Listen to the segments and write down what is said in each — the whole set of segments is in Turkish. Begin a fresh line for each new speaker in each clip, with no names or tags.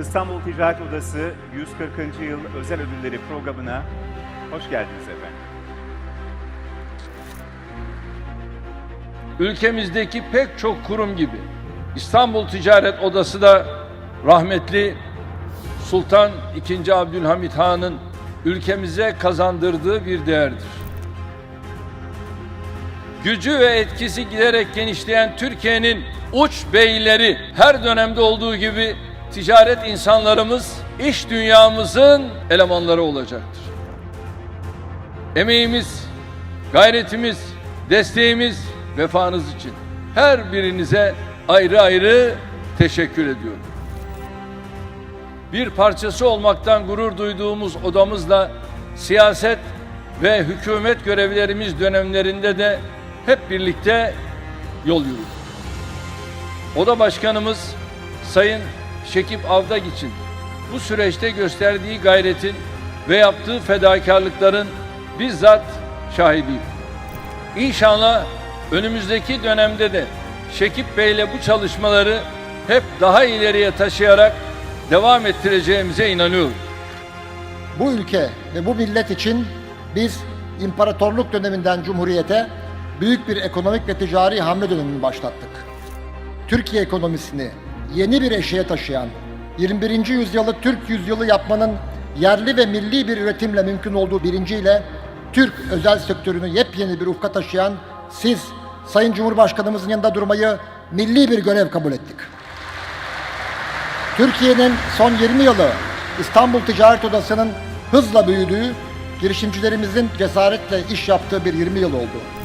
İstanbul Ticaret Odası 140. Yıl Özel Ödülleri programına hoş geldiniz efendim.
ülkemizdeki pek çok kurum gibi İstanbul Ticaret Odası da rahmetli Sultan II. Abdülhamit Han'ın ülkemize kazandırdığı bir değerdir. Gücü ve etkisi giderek genişleyen Türkiye'nin uç beyleri her dönemde olduğu gibi ticaret insanlarımız iş dünyamızın elemanları olacaktır. Emeğimiz, gayretimiz, desteğimiz, vefanız için her birinize ayrı ayrı teşekkür ediyorum. Bir parçası olmaktan gurur duyduğumuz odamızla siyaset ve hükümet görevlerimiz dönemlerinde de hep birlikte yol yürüdük. Oda Başkanımız Sayın Şekip Avdak için bu süreçte gösterdiği gayretin ve yaptığı fedakarlıkların bizzat şahidiyim. İnşallah önümüzdeki dönemde de Şekip Bey'le bu çalışmaları hep daha ileriye taşıyarak devam ettireceğimize inanıyorum.
Bu ülke ve bu millet için biz imparatorluk döneminden cumhuriyete büyük bir ekonomik ve ticari hamle dönemini başlattık. Türkiye ekonomisini yeni bir eşiğe taşıyan 21. yüzyılı Türk yüzyılı yapmanın yerli ve milli bir üretimle mümkün olduğu bilinciyle Türk özel sektörünü yepyeni bir ufka taşıyan siz Sayın Cumhurbaşkanımızın yanında durmayı milli bir görev kabul ettik. Türkiye'nin son 20 yılı İstanbul Ticaret Odası'nın hızla büyüdüğü, girişimcilerimizin cesaretle iş yaptığı bir 20 yıl oldu.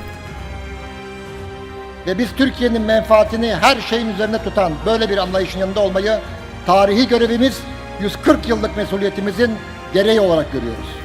Ve biz Türkiye'nin menfaatini her şeyin üzerine tutan böyle bir anlayışın yanında olmayı tarihi görevimiz 140 yıllık mesuliyetimizin gereği olarak görüyoruz.